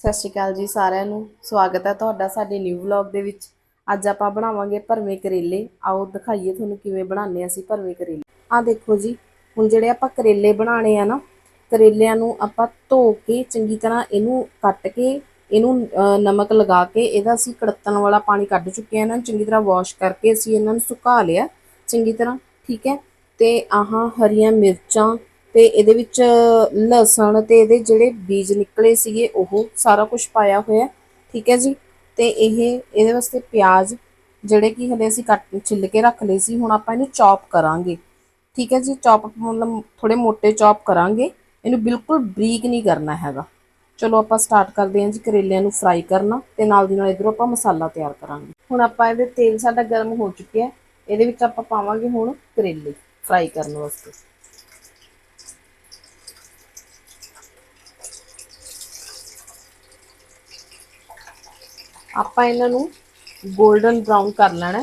ਸਤਿ ਸ਼੍ਰੀ ਅਕਾਲ ਜੀ ਸਾਰਿਆਂ ਨੂੰ। ਸਵਾਗਤ ਹੈ ਤੁਹਾਡਾ ਸਾਡੇ ਨਿਊ ਵਲੌਗ ਦੇ ਵਿੱਚ। ਅੱਜ ਆਪਾਂ ਬਣਾਵਾਂਗੇ ਭਰਵੇਂ ਕਰੇਲੇ। ਆਓ ਦਿਖਾਈਏ ਤੁਹਾਨੂੰ ਕਿਵੇਂ ਬਣਾਉਂਦੇ ਹਾਂ ਅਸੀਂ ਭਰਵੇਂ ਕਰੇਲੇ। ਆਹ ਦੇਖੋ ਜੀ, ਹੁਣ ਜਿਹੜੇ ਆਪਾਂ ਕਰੇਲੇ ਬਣਾਣੇ ਆ ਨਾ, ਕਰੇਲਿਆਂ ਨੂੰ ਆਪਾਂ ਧੋ ਕੇ ਚੰਗੀ ਤਰ੍ਹਾਂ ਇਹਨੂੰ ਕੱਟ ਕੇ, ਇਹਨੂੰ ਨਮਕ ਲਗਾ ਕੇ, ਇਹਦਾ ਅਸੀਂ ਕੜਤਣ ਵਾਲਾ ਪਾਣੀ ਕੱਢ ਚੁੱਕੇ ਹਾਂ ਇਹਨਾਂ ਨੂੰ, ਚੰਗੀ ਤਰ੍ਹਾਂ ਵਾਸ਼ ਕਰਕੇ ਅਸੀਂ ਇਹਨਾਂ ਨੂੰ ਸੁਕਾ ਲਿਆ ਚੰਗੀ ਤਰ੍ਹਾਂ, ਠੀਕ ਹੈ? ਤੇ ਆਹਾਂ ਹਰੀਆਂ ਮਿਰਚਾਂ ਤੇ ਇਹਦੇ ਵਿੱਚ ਲਸਣ ਤੇ ਇਹਦੇ ਜਿਹੜੇ ਬੀਜ ਨਿਕਲੇ ਸੀਗੇ, ਉਹ ਸਾਰਾ ਕੁਝ ਪਾਇਆ ਹੋਇਆ ਠੀਕ ਹੈ ਜੀ? ਤੇ ਇਹ, ਇਹਦੇ ਵਾਸਤੇ ਪਿਆਜ਼ ਜਿਹੜੇ ਕਿ ਹਲੇ ਅਸੀਂ ਕੱਟ ਛਿੱਲ ਕੇ ਰੱਖ ਲਏ ਸੀ, ਹੁਣ ਆਪਾਂ ਇਹਨੂੰ ਚੌਪ ਕਰਾਂਗੇ। ਠੀਕ ਹੈ ਜੀ? ਚੌਪ ਮਤਲਬ ਥੋੜੇ ਮੋٹے ਚੌਪ ਕਰਾਂਗੇ। ਇਹਨੂੰ ਬਿਲਕੁਲ ਬਰੀਕ ਨਹੀਂ ਕਰਨਾ ਹੈਗਾ। ਚਲੋ ਆਪਾਂ ਸਟਾਰਟ ਕਰਦੇ ਹਾਂ ਜੀ ਕਰੇਲਿਆਂ ਨੂੰ ਫਰਾਈ ਕਰਨਾ ਤੇ ਨਾਲ ਦੀ ਨਾਲ ਇਧਰੋਂ ਆਪਾਂ ਮਸਾਲਾ ਤਿਆਰ ਕਰਾਂਗੇ। ਹੁਣ ਆਪਾਂ ਇਹਦੇ ਤੇਲ ਸਾਡਾ ਗਰਮ ਹੋ ਚੁੱਕਿਆ ਇਹਦੇ ਵਿੱਚ ਆਪਾਂ ਪਾਵਾਂਗੇ ਹੁਣ ਕਰੇਲੇ ਫਰਾਈ ਕਰਨ ਵਾਸਤੇ। ਆਪਾਂ ਇਹਨਾਂ ਨੂੰ 골ਡਨ ਬ੍ਰਾਊਨ ਕਰ ਲੈਣਾ।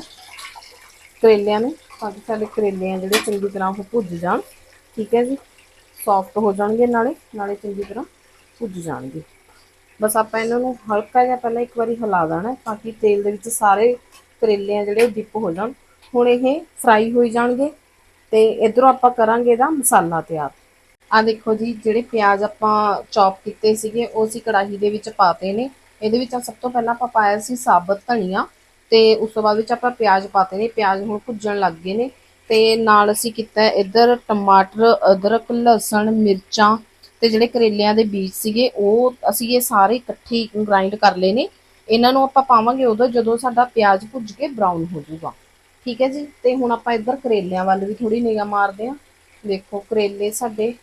ਕਰੇਲਿਆਂ ਨੂੰ। ਤਾਂ ਕਿ ਸਾਡੇ ਕਰੇਲੇ ਆ ਜਿਹੜੇ ਚੰਗੀ ਤਰ੍ਹਾਂ ਉਹ ਭੁੱਜ ਜਾਣ। ਠੀਕ ਹੈ ਜੀ? ਸੌਫਟ ਹੋ ਜਾਣਗੇ ਨਾਲੇ। ਨਾਲੇ ਚੰਗੀ ਤਰ੍ਹਾਂ ਭੁੱਜ ਜਾਣਗੇ। ਬਸ ਆਪਾਂ ਇਹਨਾਂ ਨੂੰ ਹਲਕਾ ਜਿਹਾ ਪਹਿਲਾਂ ਇੱਕ ਵਾਰੀ ਹਿਲਾ ਦੇਣਾ ਤਾਂ ਕਿ ਤੇਲ ਦੇ ਵਿੱਚ ਸਾਰੇ ਕਰੇਲੇ ਆ ਜਿਹੜੇ ਡਿਪ ਹੋ ਜਾਣ। ਹੁਣ ਇਹ ਫਰਾਈ ਹੋਈ ਜਾਣਗੇ ਤੇ ਇਧਰੋਂ ਆਪਾਂ ਕਰਾਂਗੇ ਇਹਦਾ ਮਸਾਲਾ ਤਿਆਰ। ਆ ਦੇਖੋ ਜੀ, ਜਿਹੜੇ ਪਿਆਜ਼ ਆਪਾਂ ਚੌਪ ਕੀਤੇ ਸੀਗੇ, ਉਹ ਅਸੀਂ ਕੜਾਹੀ ਦੇ ਵਿੱਚ ਪਾਤੇ ਨੇ। ਇਹਦੇ ਵਿੱਚ ਸਭ ਤੋਂ ਪਹਿਲਾਂ ਆਪਾਂ ਪਾਇਆ ਸੀ ਸਾਬਤ ਧਨੀਆ ਤੇ ਉਸ ਤੋਂ ਬਾਅਦ ਵਿੱਚ ਆਪਾਂ ਪਿਆਜ਼ ਪਾਤੇ ਨੇ, ਪਿਆਜ਼ ਹੁਣ ਭੁੱਜਣ ਲੱਗ ਗਏ ਨੇ ਤੇ ਨਾਲ ਅਸੀਂ ਕੀਤਾ ਹੈ ਇੱਧਰ ਟਮਾਟਰ, ਅਦਰਕ, ਲਸਣ, ਮਿਰਚਾਂ ਤੇ ਜਿਹੜੇ ਕਰੇਲਿਆਂ ਦੇ ਬੀਜ ਸੀਗੇ, ਉਹ ਅਸੀਂ ਇਹ ਸਾਰੇ ਇਕੱਠੇ ਗ੍ਰਾਈਂਡ ਕਰ ਲਏ ਨੇ। ਇਹਨਾਂ ਨੂੰ ਆਪਾਂ ਪਾਵਾਂਗੇ ਉਦੋਂ ਜਦੋਂ ਸਾਡਾ ਪਿਆਜ਼ ਭੁੱਜ ਕੇ ਬਰਾਊਨ ਹੋ ਜਾਊਗਾ। ਠੀਕ ਹੈ ਜੀ? ਤੇ ਹੁਣ ਆਪਾਂ ਇੱਧਰ ਕਰੇਲਿਆਂ ਵੱਲ ਵੀ ਥੋੜੀ ਨਿਗਾਹ ਮਾਰਦੇ ਹਾਂ। ਦੇਖੋ ਕਰੇਲੇ ਸਾਡੇ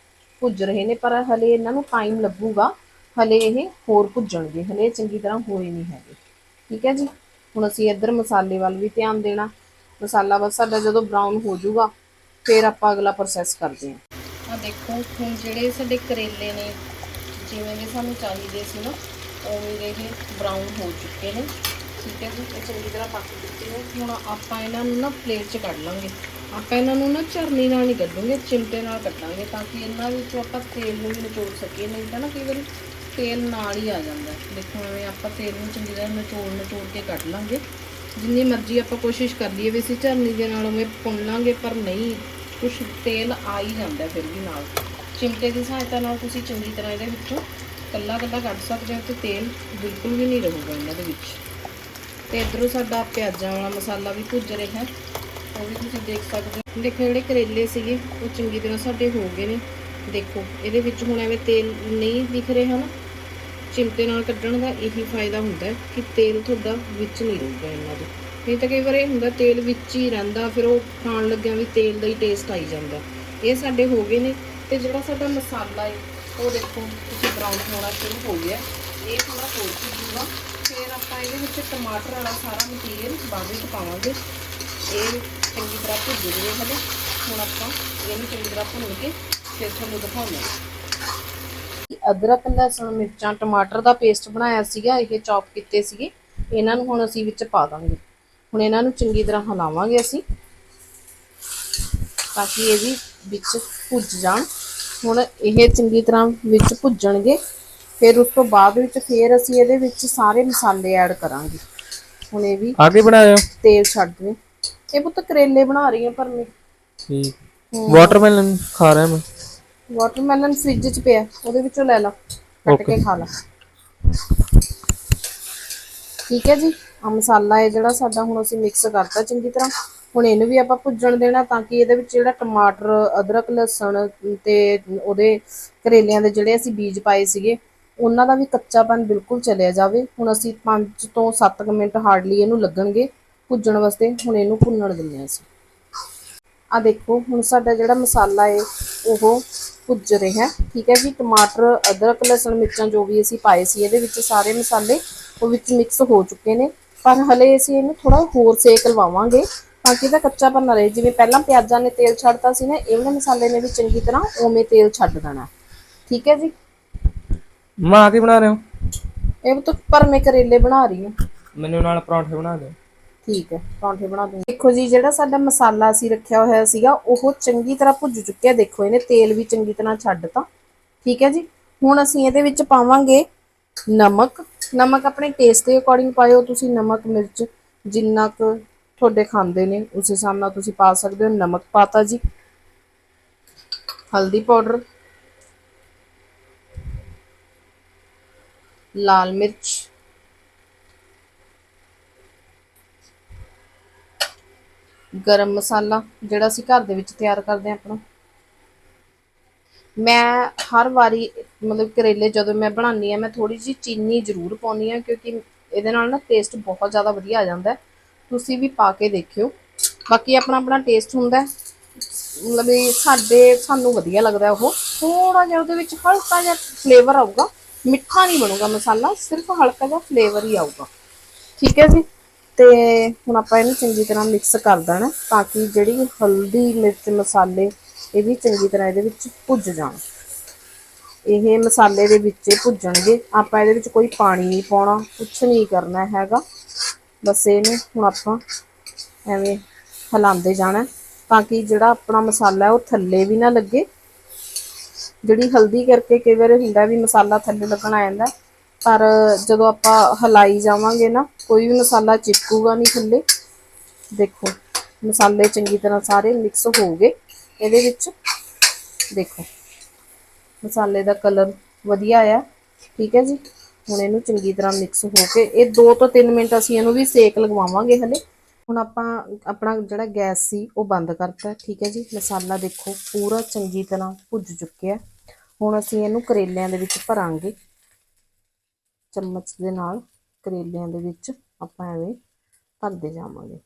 ਭੁੱਜ ਰਹੇ ਨੇ, ਪਰ ਹਲੇ ਇਹਨਾਂ ਨੂੰ ਟਾਈਮ ਲੱਗੂਗਾ। ਹਲੇ ਇਹ ਹੋਰ ਭੁੱਜਣਗੇ, ਹਲੇ ਚੰਗੀ ਤਰ੍ਹਾਂ ਹੋਏ ਨਹੀਂ ਹੈਗੇ। ਠੀਕ ਹੈ ਜੀ? ਹੁਣ ਅਸੀਂ ਇੱਧਰ ਮਸਾਲੇ ਵੱਲ ਵੀ ਧਿਆਨ ਦੇਣਾ। ਮਸਾਲਾ ਬਸ ਸਾਡਾ ਜਦੋਂ ਬਰਾਊਨ ਹੋ ਜਾਊਗਾ, ਫਿਰ ਆਪਾਂ ਅਗਲਾ ਪ੍ਰੋਸੈਸ ਕਰਦੇ ਹਾਂ। ਆ ਦੇਖੋ, ਹੁਣ ਜਿਹੜੇ ਸਾਡੇ ਕਰੇਲੇ ਨੇ, ਜਿਵੇਂ ਦੇ ਸਾਨੂੰ ਚਾਹੀਦੇ ਸੀ ਨਾ, ਉਵੇਂ ਦੇ ਇਹ ਬਰਾਊਨ ਹੋ ਚੁੱਕੇ ਨੇ। ਠੀਕ ਹੈ ਜੀ? ਇਹ ਚੰਗੀ ਤਰ੍ਹਾਂ ਪੱਕ ਚੁੱਕੇ ਨੇ। ਹੁਣ ਆਪਾਂ ਇਹਨਾਂ ਨੂੰ ਨਾ ਪਲੇਟ 'ਚ ਕੱਢ ਲਾਂਗੇ। ਆਪਾਂ ਇਹਨਾਂ ਨੂੰ ਨਾ ਝਰਨੀ ਨਾਲ ਨਹੀਂ ਕੱਢਾਂਗੇ, ਚਿਮਟੇ ਨਾਲ ਕੱਢਾਂਗੇ ਤਾਂ ਕਿ ਇਹਨਾਂ ਵਿੱਚੋਂ ਆਪਾਂ ਤੇਲ ਨੂੰ ਵੀ ਨਿਚੋੜ ਸਕੀਏ, ਨਹੀਂ ਤਾਂ ਨਾ ਕਈ ਵਾਰੀ ਤੇਲ ਨਾਲ ਹੀ ਆ ਜਾਂਦਾ ਦੇਖੋ ਐਵੇਂ ਆਪਾਂ ਤੇਲ ਨੂੰ ਚੰਗੀ ਤਰ੍ਹਾਂ ਨਿਚੋੜ ਨਿਚੋੜ ਕੇ ਕੱਢ ਲਾਂਗੇ। ਜਿੰਨੀ ਮਰਜ਼ੀ ਆਪਾਂ ਕੋਸ਼ਿਸ਼ ਕਰ ਲਈਏ ਵੀ ਅਸੀਂ ਝਰਨੀ ਦੇ ਨਾਲ ਉਵੇਂ ਪੁੰਨ ਲਾਂਗੇ, ਪਰ ਨਹੀਂ ਕੁਝ ਤੇਲ ਆ ਹੀ ਜਾਂਦਾ ਫਿਰ ਵੀ ਨਾਲ। ਚਿਮਟੇ ਦੀ ਸਹਾਇਤਾ ਨਾਲ ਤੁਸੀਂ ਚੰਗੀ ਤਰ੍ਹਾਂ ਇਹਦੇ ਵਿੱਚੋਂ ਕੱਲਾ ਕੱਲਾ ਕੱਢ ਸਕਦੇ ਹੋ ਤੇ ਤੇਲ ਬਿਲਕੁਲ ਵੀ ਨਹੀਂ ਰਹੂਗਾ ਇਹਨਾਂ ਦੇ ਵਿੱਚ। ਤੇ ਇਧਰੋਂ ਸਾਡਾ ਪਿਆਜ਼ਾਂ ਵਾਲਾ ਮਸਾਲਾ ਵੀ ਭੁੱਜ ਰਿਹਾ ਹੈ। ਉਹ ਵੀ ਤੁਸੀਂ ਦੇਖ ਸਕਦੇ ਹੋ। ਦੇਖੋ ਜਿਹੜੇ ਕਰੇਲੇ ਸੀਗੇ, ਉਹ ਚੰਗੀ ਤਰ੍ਹਾਂ ਸਾਡੇ ਹੋ ਗਏ ਨੇ। ਦੇਖੋ, ਇਹਦੇ ਵਿੱਚ ਹੁਣ ਐਵੇਂ ਤੇਲ ਨਹੀਂ ਦਿਖ ਰਿਹਾ ਨਾ। ਚਿਮਟੇ ਨਾਲ ਕੱਢਣ ਦਾ ਇਹੀ ਫਾਇਦਾ ਹੁੰਦਾ ਕਿ ਤੇਲ ਤੁਹਾਡਾ ਵਿੱਚ ਨਹੀਂ ਰਹੂਗਾ ਇਹਨਾਂ ਦੇ ਨਹੀਂ ਤਾਂ ਕਈ ਵਾਰ ਇਹ ਹੁੰਦਾ ਤੇਲ ਵਿੱਚ ਹੀ ਰਹਿੰਦਾ, ਫਿਰ ਉਹ ਖਾਣ ਲੱਗਿਆਂ ਵੀ ਤੇਲ ਦਾ ਹੀ ਟੇਸਟ ਆਈ ਜਾਂਦਾ। ਇਹ ਸਾਡੇ ਹੋ ਗਏ ਨੇ ਤੇ ਜਿਹੜਾ ਸਾਡਾ ਮਸਾਲਾ ਹੈ, ਉਹ ਦੇਖੋ ਤੁਸੀਂ ਬਰਾਊਨ ਹੋਣਾ ਸ਼ੁਰੂ ਹੋ ਗਿਆ। ਇਹ ਥੋੜਾ ਹੋਰ ਭੁੱਜੂਗਾ ਫਿਰ ਆਪਾਂ ਇਹਦੇ ਵਿੱਚ ਟਮਾਟਰ ਵਾਲਾ ਸਾਰਾ ਮਟੀਰੀਅਲ ਬਾਅਦ ਵਿੱਚ ਪਾਵਾਂਗੇ। ਇਹ ਚੰਗੀ ਤਰ੍ਹਾਂ ਭੁੱਜ ਜਵੇ ਹਲੇ। ਹੁਣ ਆਪਾਂ ਇਹਨੂੰ ਚੰਗੀ ਤਰ੍ਹਾਂ ਭੁੰਨ ਕੇ ਫਿਰ ਤੁਹਾਨੂੰ ਦਿਖਾਉਂਦੇ ਹਾਂ। ਅਦਰਕ ਲਸਣ ਮਿਰਚਾਂ ਟਮਾਟਰ ਦਾ ਪੇਸਟ ਬਣਾਇਆ ਸੀਗਾ ਇਹ ਚੌਪ ਕੀਤੇ ਸੀਗੇ। ਇਹਨਾਂ ਨੂੰ ਹੁਣ ਅਸੀਂ ਵਿੱਚ ਪਾ ਦਾਂਗੇ। ਹੁਣ ਇਹਨਾਂ ਨੂੰ ਚੰਗੀ ਤਰ੍ਹਾਂ ਹਿਲਾਵਾਂਗੇ ਅਸੀਂ ਤਾਂ ਕਿ ਇਹ ਵੀ ਵਿੱਚ ਭੁੱਜ ਜਾਣ। ਹੁਣ ਇਹ ਚੰਗੀ ਤਰ੍ਹਾਂ ਵਿੱਚ ਭੁੱਜਣਗੇ। ਫਿਰ ਉਸ ਤੋਂ ਬਾਅਦ ਵਿੱਚ ਫਿਰ ਅਸੀਂ ਇਹਦੇ ਵਿੱਚ ਸਾਰੇ ਮਸਾਲੇ ਐਡ ਕਰਾਂਗੇ। ਹੁਣ ਇਹ ਵੀ ਆਗੇ ਬਣਾਇਓ ਤੇਲ ਛੱਡ ਦੇ। ਇਹ ਪੁੱਤ ਕਰੇਲੇ ਬਣਾ ਰਹੀ ਹਾਂ ਪਰ ਮੈਂ ਠੀਕ। ਵਾਟਰਮੈਲਨ ਖਾ ਰਿਹਾ ਮੈਂ। ਵਾਟਰਮੈਲਨ ਫ੍ਰਿਜ 'ਚ ਪਿਆ ਉਹਦੇ ਵਿੱਚੋਂ ਲੈ ਲਾ ਕੱਟ ਕੇ ਖਾ ਲਾ। ਠੀਕ ਹੈ ਜੀ ਆ ਮਸਾਲਾ ਹੈ ਜਿਹੜਾ ਸਾਡਾ ਹੁਣ ਅਸੀਂ ਮਿਕਸ ਕਰਤਾ ਚੰਗੀ ਤਰ੍ਹਾਂ। ਹੁਣ ਇਹਨੂੰ ਵੀ ਆਪਾਂ ਭੁੱਜਣ ਦੇਣਾ ਤਾਂ ਕਿ ਇਹਦੇ ਵਿੱਚ ਜਿਹੜਾ ਟਮਾਟਰ ਅਦਰਕ ਲਸਣ ਤੇ ਉਹਦੇ ਕਰੇਲਿਆਂ ਦੇ ਜਿਹੜੇ ਅਸੀਂ ਬੀਜ ਪਾਏ ਸੀਗੇ ਉਹਨਾਂ ਦਾ ਵੀ ਕੱਚਾਪਨ ਬਿਲਕੁਲ ਚਲਿਆ ਜਾਵੇ। ਹੁਣ ਅਸੀਂ 5 ਤੋਂ 7 ਮਿੰਟ ਹਾਰਡਲੀ ਇਹਨੂੰ ਲੱਗਣਗੇ ਭੁੱਜਣ ਵਾਸਤੇ ਹੁਣ ਇਹਨੂੰ ਭੁੰਨਣ ਦਿੰਦੇ ਹਾਂ ਅਸੀਂ। ਆ ਦੇਖੋ ਹੁਣ ਸਾਡਾ ਜਿਹੜਾ ਮਸਾਲਾ ਹੈ ਉਹ ਭੁੱਜ ਰਿਹਾ ਹੈ। ਠੀਕ ਹੈ ਜੀ ਟਮਾਟਰ ਅਦਰਕ ਲਸਣ ਮਿਰਚਾਂ ਜੋ ਵੀ ਅਸੀਂ ਪਾਏ ਸੀ ਇਹਦੇ ਵਿੱਚ ਸਾਰੇ ਮਸਾਲੇ ਉਹ ਵਿੱਚ ਮਿਕਸ ਹੋ ਚੁੱਕੇ ਨੇ। ਪਰ ਹਲੇ ਅਸੀਂ ਇਹਨੂੰ ਥੋੜਾ ਹੋਰ ਸੇਕ ਲਵਾਵਾਂਗੇ ਤਾਂ ਕਿ ਇਹਦਾ ਕੱਚਾ ਨਾ ਰਹੇ। ਜਿਵੇਂ ਪਹਿਲਾਂ ਪਿਆਜ਼ਾਂ ਨੇ ਤੇਲ ਛੱਡਤਾ ਸੀ ਨਾ ਇਹ ਵਾਲੇ ਮਸਾਲੇ ਨੇ ਵੀ ਚੰਗੀ ਤਰ੍ਹਾਂ ਉਵੇਂ ਤੇਲ ਛੱਡ ਦੇਣਾ। ਠੀਕ ਹੈ ਜੀ? ਮਾਂ ਆਗੇ ਬਣਾ ਰਹੇ ਹੋ? ਇਹ ਤਾਂ ਪਰ ਮੈਂ ਕਰੇਲੇ ਬਣਾ ਰਹੀ ਹਾਂ। ਮੈਨੂੰ ਨਾਲ ਪਰੌਂਠੇ ਬਣਾ ਦਿਓ। ਠੀਕ ਹੈ, ਪਰੌਂਠੇ ਬਣਾ ਦੂੰਗੀ। ਦੇਖੋ ਜੀ, ਜਿਹੜਾ ਸਾਡਾ ਮਸਾਲਾ ਅਸੀਂ ਰੱਖਿਆ ਹੋਇਆ ਸੀਗਾ, ਉਹ ਚੰਗੀ ਤਰ੍ਹਾਂ ਭੁੱਜ ਚੁੱਕਿਆ ਦੇਖੋ, ਇਹਨੇ ਤੇਲ ਵੀ ਚੰਗੀ ਤਰ੍ਹਾਂ ਛੱਡਤਾ ਠੀਕ ਹੈ ਜੀ? ਹੁਣ ਅਸੀਂ ਇਹਦੇ ਵਿੱਚ ਪਾਵਾਂਗੇ ਨਮਕ। ਨਮਕ ਆਪਣੇ ਟੇਸਟ ਦੇ ਅਕੋਰਡਿੰਗ ਪਾਇਓ। ਤੁਸੀਂ ਨਮਕ, ਮਿਰਚ, ਜਿੰਨਾ ਕੁ ਤੁਹਾਡੇ ਖਾਂਦੇ ਨੇ, ਉਸ ਹਿਸਾਬ ਨਾਲ ਤੁਸੀਂ ਪਾ ਸਕਦੇ ਹੋ ਨਮਕ ਪਾਤਾ ਜੀ। ਹਲਦੀ ਪਾਊਡਰ। ਲਾਲ ਮਿਰਚ। ਗਰਮ ਮਸਾਲਾ ਜਿਹੜਾ ਅਸੀਂ ਘਰ ਦੇ ਵਿੱਚ ਤਿਆਰ ਕਰਦੇ ਹਾਂ ਆਪਣਾ। ਮੈਂ ਹਰ ਵਾਰੀ ਮਤਲਬ ਕਰੇਲੇ ਜਦੋਂ ਮੈਂ ਬਣਾਉਂਦੀ ਆ ਮੈਂ ਥੋੜੀ ਜਿਹੀ ਚੀਨੀ ਜ਼ਰੂਰ ਪਾਉਂਦੀ ਆ ਕਿਉਂਕਿ ਇਹਦੇ ਨਾਲ ਨਾ ਟੇਸਟ ਬਹੁਤ ਜ਼ਿਆਦਾ ਵਧੀਆ ਆ ਜਾਂਦਾ ਤੁਸੀਂ ਵੀ ਪਾ ਕੇ ਦੇਖਿਓ। ਬਾਕੀ ਆਪਣਾ ਆਪਣਾ ਟੇਸਟ ਹੁੰਦਾ ਮਤਲਬ ਸਾਡੇ ਸਾਨੂੰ ਵਧੀਆ ਲੱਗਦਾ ਉਹ। ਥੋੜਾ ਜਿਹਾ ਉਹਦੇ ਵਿੱਚ ਹਲਕਾ ਜਿਹਾ ਫਲੇਵਰ ਆਊਗਾ। ਮਿੱਠਾ ਨਹੀਂ ਬਣੂਗਾ ਮਸਾਲਾ, ਸਿਰਫ ਹਲਕਾ ਜਿਹਾ ਫਲੇਵਰ ਹੀ ਆਊਗਾ। ਠੀਕ ਹੈ ਜੀ? ਤੇ ਹੁਣ ਆਪਾਂ ਇਹਨੂੰ ਚੰਗੀ ਤਰ੍ਹਾਂ ਮਿਕਸ ਕਰ ਦੇਣਾ ਤਾਂ ਕਿ ਜਿਹੜੀ ਹਲਦੀ, ਮਿਰਚ, ਮਸਾਲੇ ਇਹ ਵੀ ਚੰਗੀ ਤਰ੍ਹਾਂ ਇਹਦੇ ਵਿੱਚ ਭੁੱਜ ਜਾਣ। ਇਹ ਮਸਾਲੇ ਦੇ ਵਿੱਚ ਭੁੱਜਣਗੇ। ਆਪਾਂ ਇਹਦੇ ਵਿੱਚ ਕੋਈ ਪਾਣੀ ਨਹੀਂ ਪਾਉਣਾ, ਕੁਛ ਨਹੀਂ ਕਰਨਾ ਹੈਗਾ। ਬਸ ਇਹਨੂੰ ਹੁਣ ਆਪਾਂ ਐਵੇਂ ਹਿਲਾਉਂਦੇ ਜਾਣਾ ਤਾਂ ਕਿ ਜਿਹੜਾ ਆਪਣਾ ਮਸਾਲਾ ਉਹ ਥੱਲੇ ਵੀ ਨਾ ਲੱਗੇ। ਜਿਹੜੀ ਹਲਦੀ ਕਰਕੇ ਕਈ ਵਾਰ ਹੁੰਦਾ ਵੀ ਮਸਾਲਾ ਥੱਲੇ ਲੱਗਣ ਆ ਜਾਂਦਾ ਪਰ ਜਦੋਂ ਆਪਾਂ ਹਲਾਈ ਜਾਵਾਂਗੇ ਨਾ, ਕੋਈ ਵੀ ਮਸਾਲਾ ਚਿਪਕੂਗਾ ਨਹੀਂ ਥੱਲੇ। ਦੇਖੋ, ਮਸਾਲੇ ਚੰਗੀ ਤਰ੍ਹਾਂ ਸਾਰੇ ਮਿਕਸ ਹੋ ਗਏ। ਇਹਦੇ ਵਿੱਚ ਦੇਖੋ, ਮਸਾਲੇ ਦਾ ਕਲਰ ਵਧੀਆ ਆ ਠੀਕ ਹੈ ਜੀ? ਹੁਣ ਇਹਨੂੰ ਚੰਗੀ ਤਰ੍ਹਾਂ ਮਿਕਸ ਹੋ ਕੇ, ਇਹ 2 ਤੋਂ 3 ਮਿੰਟ ਅਸੀਂ ਇਹਨੂੰ ਵੀ ਸੇਕ ਲਗਵਾਵਾਂਗੇ ਹਲੇ। ਹੁਣ ਆਪਾਂ ਆਪਣਾ ਜਿਹੜਾ ਗੈਸ ਸੀ, ਉਹ ਬੰਦ ਕਰਤਾ। ਠੀਕ ਹੈ ਜੀ? ਮਸਾਲਾ ਦੇਖੋ, ਪੂਰਾ ਚੰਗੀ ਤਰ੍ਹਾਂ ਭੁੱਜ ਚੁੱਕਿਆ। ਹੁਣ ਅਸੀਂ ਇਹਨੂੰ ਕਰੇਲਿਆਂ ਦੇ ਵਿੱਚ ਭਰਾਂਗੇ। ਚਮਚ ਦੇ ਨਾਲ ਕਰੇਲਿਆਂ ਦੇ ਵਿੱਚ ਆਪਾਂ ਐਵੇਂ ਭਰਦੇ ਜਾਵਾਂਗੇ।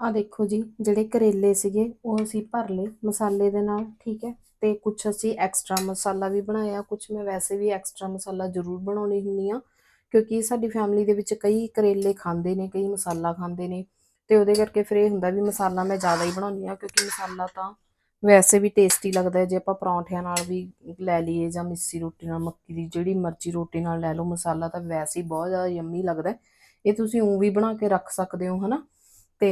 ਆ ਦੇਖੋ ਜੀ, ਜਿਹੜੇ ਕਰੇਲੇ ਸੀਗੇ, ਉਹ ਅਸੀਂ ਭਰ ਲਏ ਮਸਾਲੇ ਦੇ ਨਾਲ, ਠੀਕ ਹੈ? ਤੇ ਕੁਝ ਅਸੀਂ ਐਕਸਟਰਾ ਮਸਾਲਾ ਵੀ ਬਣਾਇਆ ਕੁਝ ਮੈਂ ਵੈਸੇ ਵੀ ਐਕਸਟਰਾ ਮਸਾਲਾ ਜ਼ਰੂਰ ਬਣਾਉਣੀ ਹੁੰਨੀ ਆ ਕਿਉਂਕਿ ਸਾਡੀ ਫੈਮਿਲੀ ਦੇ ਵਿੱਚ ਕਈ ਕਰੇਲੇ ਖਾਂਦੇ ਨੇ, ਕਈ ਮਸਾਲਾ ਖਾਂਦੇ ਨੇ, ਤੇ ਉਹਦੇ ਕਰਕੇ ਫਿਰ ਇਹ ਹੁੰਦਾ ਵੀ ਮਸਾਲਾ ਮੈਂ ਜ਼ਿਆਦਾ ਹੀ ਬਣਾਉਣੀ ਆ ਕਿਉਂਕਿ ਮਸਾਲਾ ਤਾਂ ਵੈਸੇ ਵੀ ਟੇਸਟੀ ਲੱਗਦਾ ਹੈ, ਜੇ ਆਪਾਂ ਪਰੌਂਠਿਆਂ ਨਾਲ ਵੀ ਲੈ ਲਈਏ ਜਾਂ ਮਿੱਸੀ ਰੋਟੀ ਨਾਲ, ਮੱਕੀ ਦੀ ਜਿਹੜੀ ਮਰਜ਼ੀ ਰੋਟੀ ਨਾਲ ਲੈ ਲਓ, ਮਸਾਲਾ ਤਾਂ ਵੈਸੇ ਹੀ ਬਹੁਤ ਜ਼ਿਆਦਾ ਯੰਮੀ ਲੱਗਦਾ ਇਹ ਤੁਸੀਂ ਉਂ ਵੀ ਬਣਾ ਕੇ ਰੱਖ ਸਕਦੇ ਹੋ, ਹਨਾ? ਤੇ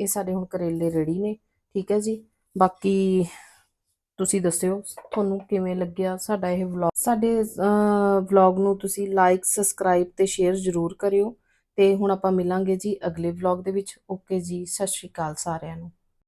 ਇਹ ਸਾਡੇ ਹੁਣ ਕਰੇਲੇ ਰੈਡੀ ਨੇ, ਠੀਕ ਹੈ ਜੀ? ਬਾਕੀ ਤੁਸੀਂ ਦੱਸਿਓ, ਤੁਹਾਨੂੰ ਕਿਵੇਂ ਲੱਗਿਆ ਸਾਡਾ ਇਹ ਵਲੌਗ ਸਾਡੇ ਵਲੌਗ ਨੂੰ ਤੁਸੀਂ ਲਾਈਕ ਸਬਸਕ੍ਰਾਈਬ ਤੇ ਸ਼ੇਅਰ ਜ਼ਰੂਰ ਕਰਿਓ। ਤੇ ਹੁਣ ਆਪਾਂ ਮਿਲਾਂਗੇ ਜੀ ਅਗਲੇ ਵਲੌਗ ਦੇ ਵਿੱਚ। ਓਕੇ ਜੀ, ਸਤਿ ਸ਼੍ਰੀ ਅਕਾਲ ਸਾਰਿਆਂ ਨੂੰ।